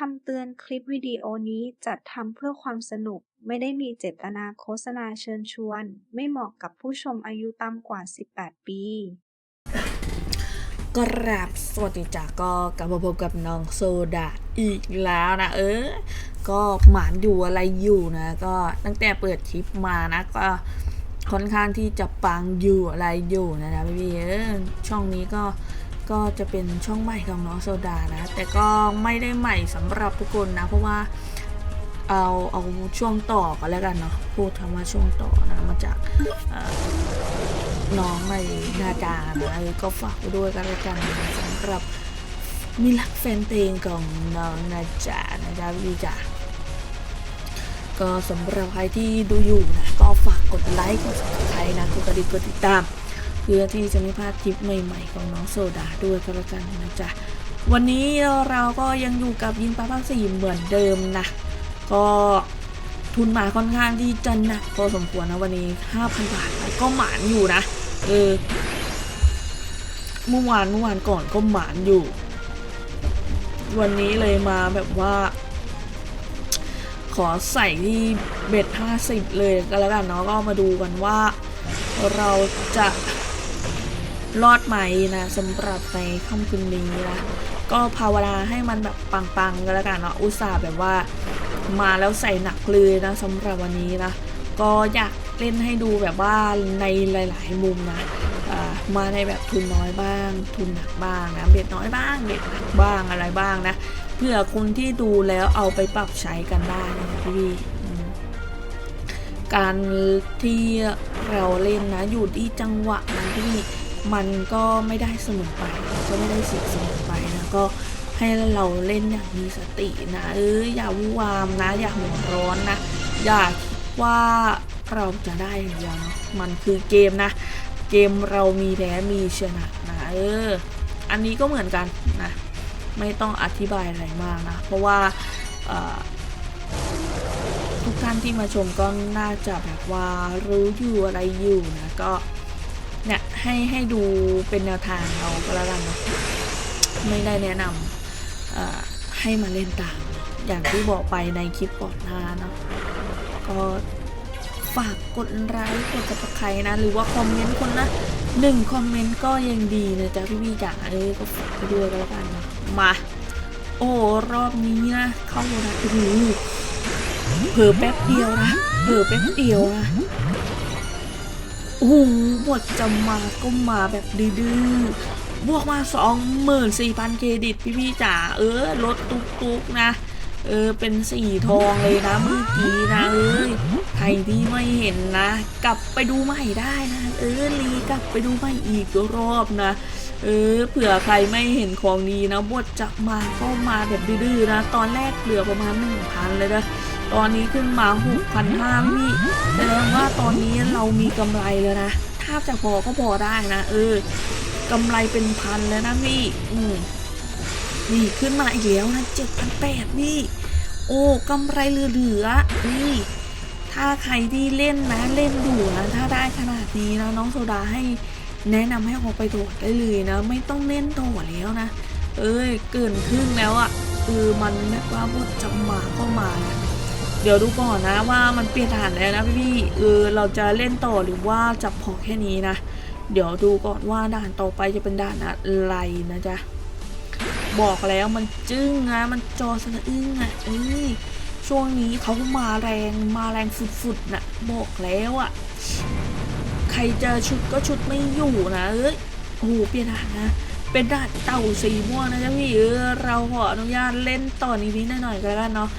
คำเตือนคลิปวิดีโอนี้จัดทำเพื่อความสนุก ไม่ได้มีเจตนาโฆษณาเชิญชวน ไม่เหมาะกับผู้ชมอายุต่ำกว่า 18 ปีกราบสวัสดีจ้าก็กลับมาพบกับน้องโซดาอีกแล้วนะ เออ ก็หมานอยู่อะไรอยู่นะ ก็ตั้งแต่เปิดคลิปมานะ ก็ค่อนข้างที่จะปังอยู่อะไรอยู่นะนะพี่เออช่องนี้ก็ ก็จะเป็นช่องใหม่ของน้องโซดานะ แต่ก็ไม่ได้ใหม่สำหรับทุกคนนะ เพราะว่าเอาเอาช่วงต่อกันแล้วกันเนาะพูดคำว่าช่วงต่อนะมาจากน้องในนาดานะเอก็ฝากไว้ด้วยกันแล้วกันนะสำหรับมิลักแฟนเพลงของน้องนาจานะจ๊ะพี่จ๋าก็สำหรับใครที่ดูอยู่นะ ก็ฝากกดไลค์กด subscribe นะกดกระดิ่งกดติดตาม เพื่อที่จะไม่พลาดคลิปใหม่ ๆ ของน้องโซดาด้วยกันแล้วกันนะจ๊ะวันนี้เราก็ยังอยู่กับยิงปลาภาคสี่เหมือนเดิมนะ ก็ทุนมาค่อนข้างที่จะหนักพอสมควรนะวันนี้ 5,000 บาทก็หมานอยู่นะ เออเมื่อวานเมื่อวานก่อนก็หมานอยู่ วันนี้เลยมาแบบว่า ขอใส่ที่เบ็ด50 เลยก็แล้วกันเนาะก็มาดูกันว่า เราจะ รอดไหมนะสำหรับในค่ำคืนนี้นะก็ภาวนาให้มันแบบปังๆก็แล้วกันเนาะอุตส่าห์แบบว่ามาแล้วใส่หนักเลยนะสำหรับวันนี้นะก็อยากเล่นให้ดูแบบว่าในหลายๆมุมนะมาในแบบทุนน้อยบ้าง ทุนหนักบ้างนะเบ็ดน้อยบ้างเบ็ดหนักบ้างอะไรบ้างนะเพื่อคนที่ดูแล้วเอาไปปรับใช้กันได้นะพี่การที่เราเล่นนะอยู่ที่จังหวะนะพี่ มันก็ไม่ได้เสมอไปก็ไม่ได้เสียเสมอไปนะก็ให้เราเล่นอย่างมีสตินะเอออย่าวูวามนะ อย่าหัวร้อนนะ อย่าคิดว่าเราจะได้อย่างเดียวนะมันคือเกมนะ เกมเรามีแพ้มีชนะนะเอออันนี้ก็เหมือนกันนะ ไม่ต้องอธิบายอะไรมากนะ เพราะว่าทุกท่านที่มาชมก็น่าจะแบบว่ารู้อยู่อะไรอยู่นะก็ ให้ให้ดูเป็นแนวทางเราก็แล้วกันเนาะไม่ได้แนะนำให้มาเล่นตาม อย่างที่บอกไปในคลิปก่อนหน้าเนาะก็ฝากกดไลค์กดติดตามนะ หรือว่าคอมเมนต์คนละหนึ่งคอมเมนต์ก็ยังดีนะจ๊ะพี่พี่จ๋าเอ้ยก็ฝากไปด้วยกันแล้วกันเนาะมา โอ้รอบนี้นะเข้านะโอ้โหเผลอแป๊บเดียวนะเผลอแป๊บเดียวนะ โอ้โหบทจะมาก็มาแบบดื้อบวกมา 24,000 เครดิตพี่พี่ๆจ๋าเออรถตุกตุกๆนะ เออเป็นสีทองเลยนะเมื่อกี้นะเอ้ยใครที่ไม่เห็นนะ กลับไปดูใหม่ได้นะ เออรีกลับไปดูใหม่อีกรอบนะ เออเผื่อใครไม่เห็นของดีนะบทจะมาก็มาแบบดื้อๆนะ ตอนแรกเหลือประมาณ 1,000 เลยนะตอนนี้ขึ้นมา 6,500พี่ ตอนนี้เรามีกำไรแล้วนะถ้าจะพอก็พอได้นะ เออกำไรเป็นพันแล้วนะพี่อืมนี่ขึ้นมาอีกแล้วนะเจ็ดพันแปดนี่ โอ้กำไรเหลือๆนี่ถ้าใครที่เล่นนะเล่นดูนะถ้าได้ขนาดนี้นะน้องโซดาให้แนะนำให้ออกไปตรวจได้เลยนะ ไม่ต้องเล่นต่อแล้วนะ เอ้ยเกินครึ่งแล้วอะ่ะคือมันแบบว่าบทจะมาก็มานะ เดี๋ยวดูก่อนนะว่ามันเปลี่ยนฐานแล้วนะพี่ๆเออเราจะเล่นต่อหรือว่าจะพอแค่นี้นะ เดี๋ยวดูก่อนว่าด่านต่อไปจะเป็นด่านอะไรนะจ๊ะบอกแล้วมันจึ้งนะ มันจอสะอึ้งอะเอ้ยช่วงนี้เขามาแรงมาแรงฝุดๆน่ะบอกแล้วอะ ใครเจะชุดก็ชุดไม่อยู่นะเอ้ยโอ้โหเปลี่ยนด่านนะ เป็นด่านเต่าสีม่วงนะจ๊ะพี่เออเราขออนุญาตเล่นต่อนี้นิดหน่อยๆก็แล้วกันเนาะ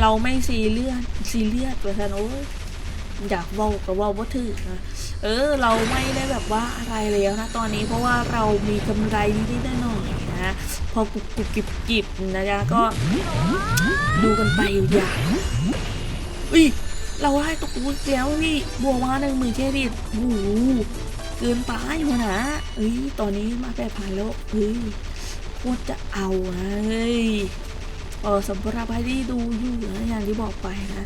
เราไม่ซีเรียสซีเรียสเลยค่ะโอ้ยอยากเว้าก็เว้าบ่ถือนะเออเราไม่ได้แบบว่าอะไรแล้วนะตอนนี้เพราะว่าเรามีกำไรนิดๆหน่อยๆนะพอกุบกุบกิบกิบนะจ๊ะก็ดูกันไปอย่างอุ้ยเราได้ตกวุ้แล้วพี่บวกมาหนึ่งหมื่นเครดิตโอ้โห กินไปหัวหนะเอ้ยตอนนี้มาแปดพันแล้วเฮ้ยโคตรจะเอาเฮ้ยเออสำหรับใครที่ดูอยู่นะอย่างที่บอกไปนะ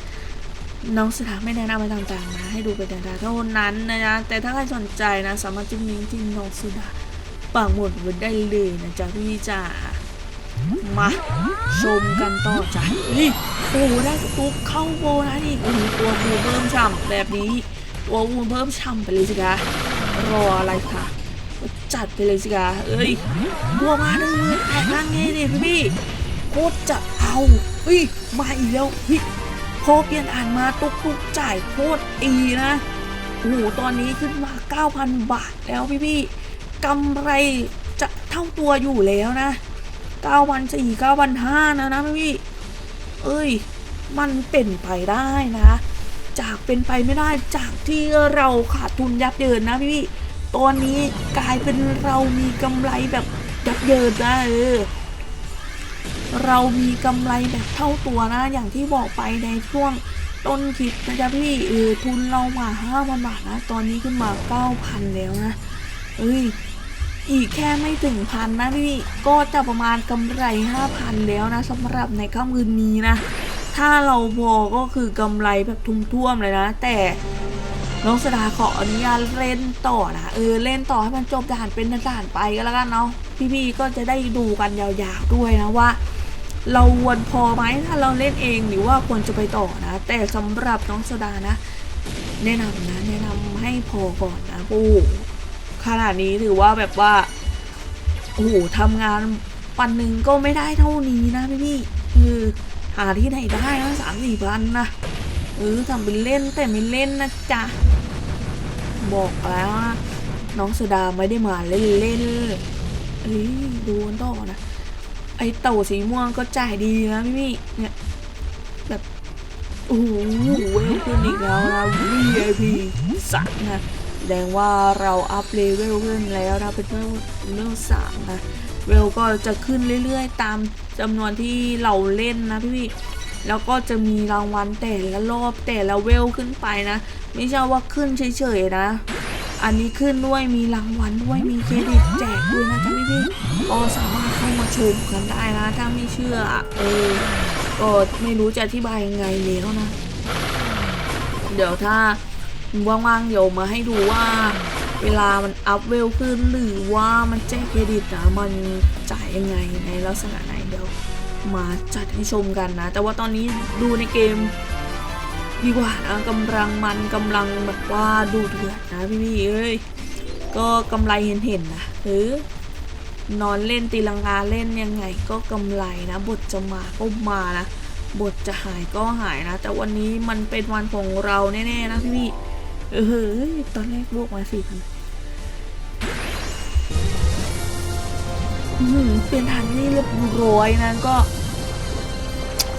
น้องสถาไม่แนะนำอะไรต่างๆนะให้ดูเป็นแต่เท่านั้นนะจ๊ะแต่ถ้าใครสนใจนะ สามารถจิ้มลิงก์ที่น้องสุดาปังหมดไว้ได้เลยนะจ๊ะพี่จ๋ามาชมกันต่อจ้ะนี่โอ้ได้ตุ๊กเข้าโบนะนี่ตัวบูเพิ่มฉ่ำแบบนี้ตัวบูเพิ่มฉ่ำไปเลยสิคะ รออะไรคะจัดไปเลยสิคะเอ้ยบัวมาหนึ่งมือแตกล่างไงดิพี่พี่โคตรจะเอาเฮ้ยมาอีกแล้วเฮ้ยพอเปลี่ยนอ่านมาตุกตุกจ่ายโคตรอีนะโอ้โหตอนนี้ขึ้นมา 9,000 บาทแล้วพี่พี่กำไรจะเท่าตัวอยู่แล้วนะ9,400 9,500นะนะพี่พี่เอ้ย มันเป็นไปได้นะ จากเป็นไปไม่ได้จากที่เราขาดทุนยับเยินนะพี่พี่ตอนนี้กลายเป็นเรามีกำไรแบบยับเยินนะเออเรามีกำไรแบบเท่าตัวนะ อย่างที่บอกไปในช่วงต้นคลิปนะจ๊ะพี่เออทุนเรามาห้าพันบาทนะ ตอนนี้ขึ้นมาเก้าพันแล้วนะเอ้ยอีกแค่ไม่ถึงพันนะพี่ก็จะประมาณกำไรห้าพันแล้วนะสำหรับในค่ำคืนนี้นะ ถ้าเราพอก็คือกำไรแบบทุ่มท่วมเลยนะ แต่น้องสดาขออนุญาตเล่นต่อนะเออเล่นต่อให้มันจบด่านเป็นด่านไปก็แล้วกันเนาะพี่ๆก็จะได้ดูกันยาวๆด้วยนะว่า เราวนพอไหมถ้าเราเล่นเองหรือว่าควรจะไปต่อนะ แต่สำหรับน้องสดานะ แนะนำนะแนะนำให้พอก่อนนะโอ้ขนาดนี้ถือว่าแบบว่าโอ้โหทำงานปันหนึ่งก็ไม่ได้เท่านี้นะพี่พี่ๆคือ หาที่ไหนได้นะสามสี่พันนะเออทำเป็นเล่นแต่ไม่เล่นนะจ๊ะ บอกแล้วนะน้องสุดาไม่ได้มาเล่นเล่นเอ้ยดูกันต่อนะ ไอเต่าสีม่วงก็จ่ายดีนะพี่พี่เนี่ยแบบโอ้โหเวลขึ้นอีกแล้วนะ VIP สักนะ แสดงว่าเราอัพเลเวลขึ้นแล้วนะเป็นเลเวลสามนะเวลก็จะขึ้นเรื่อยๆ ตามจำนวนที่เราเล่นนะพี่พี่แล้วก็จะมีรางวัลแต่ละรอบแต่ละเวลขึ้นไปนะ ไม่ใช่ว่าขึ้นเฉยๆนะ อันนี้ขึ้นด้วยมีรางวัลด้วยมีเครดิตแจกด้วยนะจ๊ะพี่พี่ๆก็สามารถเข้ามาชมกันได้นะ ถ้าไม่เชื่อเออก็ไม่รู้จะอธิบายยังไงแล้วนะ เดี๋ยวถ้า ว่างๆเดี๋ยวมาให้ดูว่า เวลามันอัพเวลขึ้นหรือว่ามันแจ้งเครดิตนะมันจ่ายยังไงในลักษณะไหนเดี๋ยวมาจัดให้ชมกันนะ แต่ว่าตอนนี้ดูในเกมดีกว่านะกำลังมันกำลังแบบว่าดูเดือดนะพี่ๆเอ้ยก็กำไรเห็นๆนะหรือนอนเล่นตีลังกาเล่นยังไงก็กำไรนะ บทจะมาก็มานะบทจะหายก็หายนะ แต่วันนี้มันเป็นวันของเราแน่ๆนะพี่พี่ๆ เออเฮ้ยตอนแรกบวกมาสี่พันเปลี่ยนฐานนี่เรียบร้อยนะก็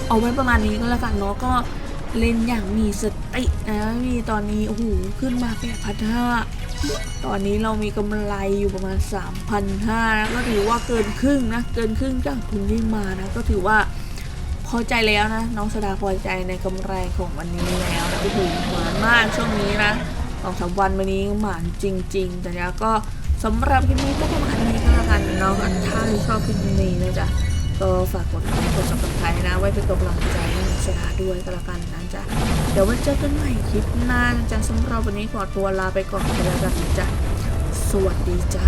เอาไว้ประมาณนี้ก็แล้วกันเนาะก็เล่นอย่างมีสตินะ มีตอนนี้โอ้โหขึ้นมาแปดพันห้าตอนนี้เรามีกำไรอยู่ประมาณ 3 5 0 0นะก็ถือว่าเกินครึ่งนะ เกินครึ่งจากทุนที่มานะ ก็ถือว่า พอใจแล้วนะ น้องสดาพอใจในกำไรของวันนี้แล้วนะโอ้โหหวานมากช่วงนี้นะสองสามวันวันนี้หวานจริง ๆ แต่แล้วก็สำหรับคลิปนี้ก็ประมาณนี้ก็แล้วกันเนาะถ้าชอบคลิปนี้นะจ๊ะก็ฝากกดไลค์กด subscribe นะ ไว้เป็นกำลังใจให้สดาด้วยก็แล้วกันนะจ๊ะเดี๋ยวไว้เจอกันใหม่คลิปหน้านะจ๊ะสำหรับวันนี้ขอตัวลาไปก่อนก็แล้วกันนะจ๊ะสวัสดีจ้า